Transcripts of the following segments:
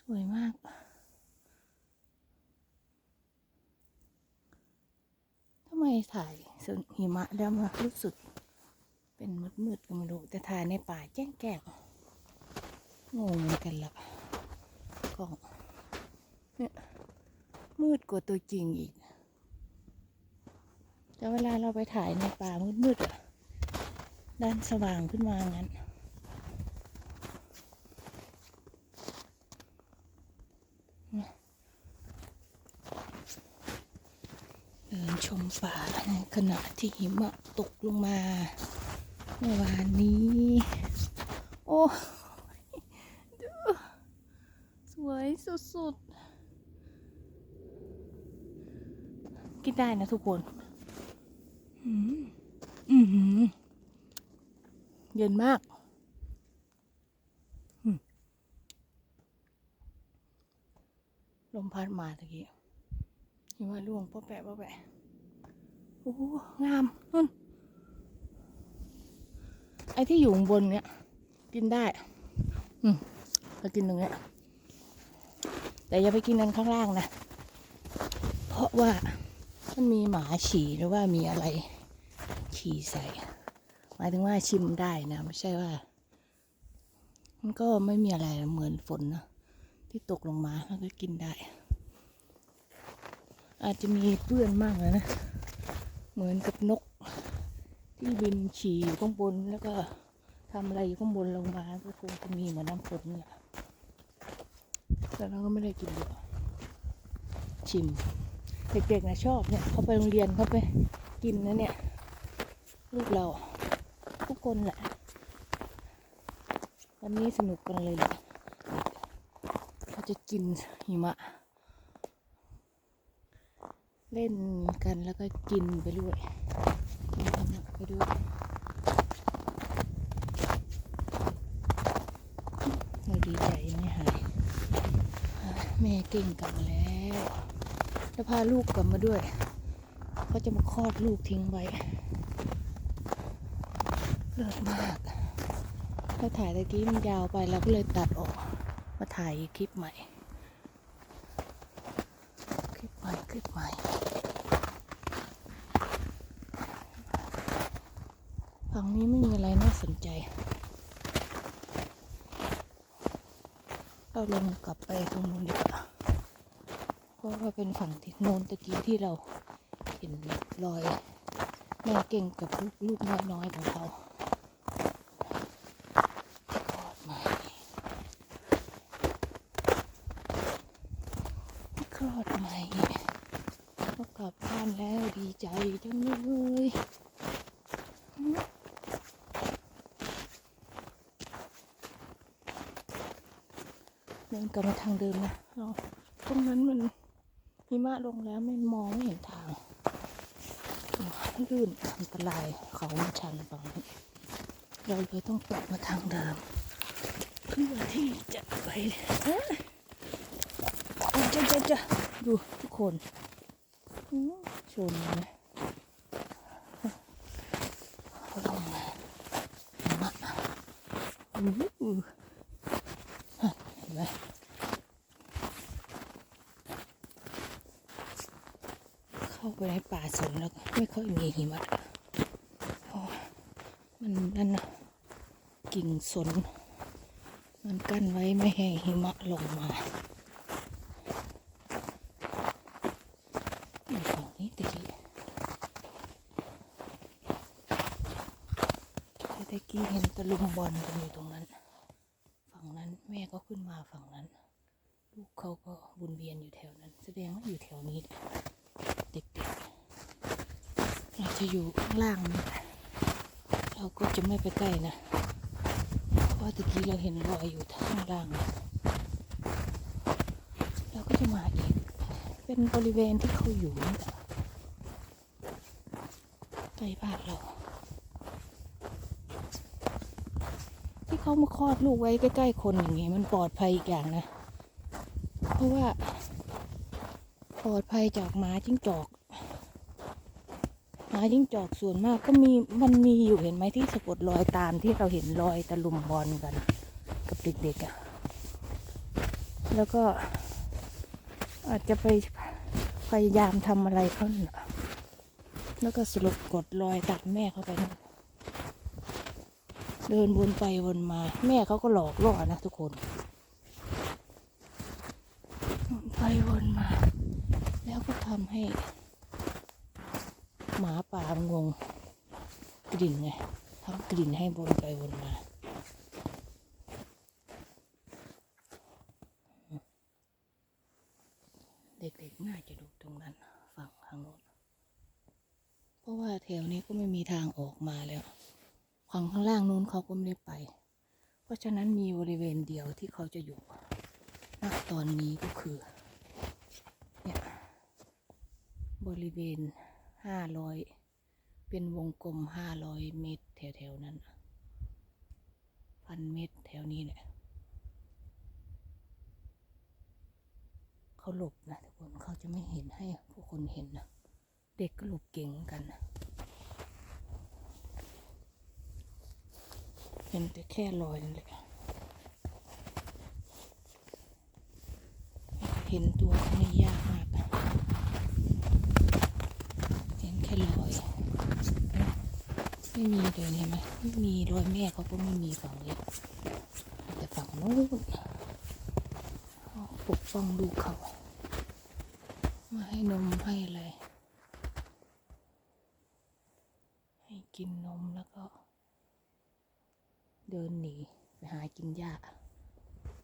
สวยมาก ทำไมถ่ายสนหิมะแล้วมารู้สึก เป็นมืดๆก็ไม่รู้ แต่ถ่ายในป่าแจ้งแก่งงงเหมือนกันละกล้องเนี่ยมืดกว่าตัวจริงอีก แต่เวลาเราไปถ่ายในป่ามืดๆอะด้านสว่างขึ้นมางั้น เดินช มป่าในขณะที่หิมะตกลงมา เมื่อวานนี้ โอ้สวยสุดๆ กินได้นะทุกคนอืมอือหือเย็นมากลมพัดมาตะกี้หิมะร่วงป้อแปะป้อแปะ โอ้งามนุ่น ไอ้ที่อยู่บนเนี้ย กินได้ อืมเรากินตรงเนี้ย แต่อย่าไปกินนั้นข้างล่างนะ เพราะว่ามันมีหมาฉี่หรือว่ามีอะไร ฉี่ใส่ หมายถึงว่าชิมได้นะ ไม่ใช่ว่า มันก็ไม่มีอะไรเหมือนฝนนะที่ตกลงมาแล้วก็กินได้ อาจจะมีเปื้อนมากเลยนะ เหมือนกับนก ที่บินฉี่อยู่ข้างบนแล้วก็ทำอะไรอยู่ข้างบนลงมาก็คงจะมีเหมือนน้ำฝนเนี่และแต่เราก็ไม่ได้กินเยอะชิม เด็กๆนะชอบเนี่ยเขาไปโรงเรียนเขาไปกินนะเนี่ยลูกเราทุกคนแหละวันนี้สนุกกันเลยแหละเขาจะกินหิมะ เล่นกันแล้วก็กินไปด้วยกินขนมไปด้วยเราดีใจยังไม่หายแม่เก่งกลับมาแล้วจะพาลูกกลับมาด้วยเขาจะมาคลอดลูกทิ้งไว้เลิศมากเราถ่ายตะกี้มันยาวไปเราก็เลยตัดออกมาถ่ายคลิปใหม่คลิปใหม่คลิปใหม่ ฝั่งนี้ไม่มีอะไรน่าสนใจ เราลงกลับไปตรงนู้นดีกว่าเพราะว่าเป็นฝั่งที่โนนตะกี้ที่เราเห็นรอยแม่เก่งกับลูกน้อยๆของเขากอดม่คลอดใหม่ก็กลับบ้านแล้วดีใจจังเลย เดินกลับมาทางเดิมนะเราตรงนั้นมันหิมะลงแล้วไม่มองไม่เห็นทางลื่นอันตรายเขามันชันฝั่งนี้เราเลยต้องกลับมาทางเดิมเพื่อที่จะไปเอ้ยจะจะจะดูทุกคนชนนะลงมามาอู้หูฮะเห็นไหม เข้าไปในป่าสนแล้วก็ไม่ค่อยมีหิมะเพราะมันนั่นนะกิ่งสน มันกั้นไว้ไม่ให้หิมะลงมาฝั่งนี้ตะกี้ตะกี้เห็นตะลุมบอลกันอยู่ตรงนั้น ฝั่งนั้นแม่ก็ขึ้นมาฝั่งนั้น ลูกเขาก็วนเวียนอยู่แถวนั้น แสดงว่าอยู่แถวนี้เด็กๆ อาจจะอยู่ข้างล่างนี่แหละเราก็จะไม่ไปใกล้นะเพราะตะกี้เราเห็นรอยอยู่ข้างล่างนะเราก็จะมาอีก เป็นบริเวณที่เขาอยู่นี่แหละใกล้บ้านเรา ที่เขามาคลอดลูกไว้ใกล้ๆคนอย่างงี้มันปลอดภัยอีกอย่างนะ เพราะว่าปลอดภัยจากหมาจิ้งจอก หมาจิ้งจอกส่วนมากก็มีมันมีอยู่เห็นไหมที่สะกดรอยตามที่เราเห็นรอยตะลุมบอลกัน กับเด็กๆอะ่ะ แล้วก็ อาจจะไปพยายามทำอะไรเขาน่ะแล้วก็สรุปกดรอยตัดแม่เขาไปนั่นเดินวนไปวนมา แม่เขาก็หลอกล่อนะทุกคนวนไปวนมา แล้วก็ทำให้ หมาป่ามันงงกลิ่นไงทำกลิ่นให้วนไปวนมาเด็กๆน่าจะดูตรงนั้นฝั่งทางโน้นเพราะว่าแถวนี้ก็ไม่มีทางออกมาแล้วฝั่งข้างล่างนู้นเขาก็ไม่ได้ไป เพราะฉะนั้นมีบริเวณเดียวที่เขาจะอยู่ณตอนนี้ก็คือเนี่ยบริเวณ ห้าร้อยเป็นวงกลมห้าร้อยเมตร แถวๆนั้นพันเมตรแถวนี้เนี่ยเขาหลบนะทุกคนเขาจะไม่เห็นให้ผู้คนเห็นนะเด็กก็หลบเก่งกันนะเห็นแต่แค่รอยนั่นแหละเห็นตัวเขานี่ยากมากนะเห็นแค่รอย ไม่มีเลยเห็นไหมไม่มีรอยแม่เขาก็ไม่มีฝั่งนี้ แต่ฝั่งนู้นปกป้องลูกเขามาให้นมให้อะไรให้กินนมแล้วก็ เดินหนีไปหากินหญ้า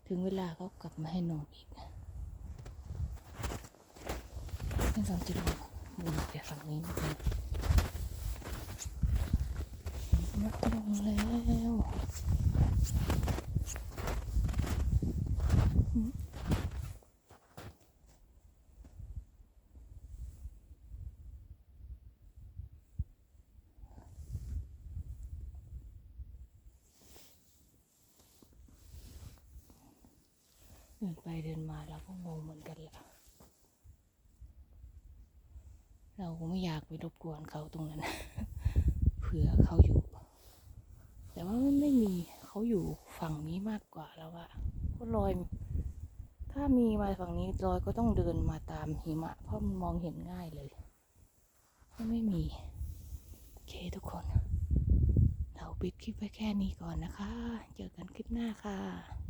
ถึงเวลาเขากลับมาให้นมอีกนี่เราจะลงบนแต่ฝั่งนี้นิด นึงนักลงแล้วเดินไปเดินมาเราก็งงเหมือนกันแหละ เราไม่อยากไปรบกวนเขาตรงนั้น เผื่อเขาอยู่ แต่ว่ามันไม่มีเขาอยู่ฝั่งนี้มากกว่าแล้วอะก็ลอย ถ้ามีมาฝั่งนี้ลอยก็ต้องเดินมาตามหิมะ เพราะมันมองเห็นง่ายเลยไม่มี โอเคทุกคน เราปิดคลิปไว้แค่นี้ก่อนนะคะ เจอกันคลิปหน้าค่ะ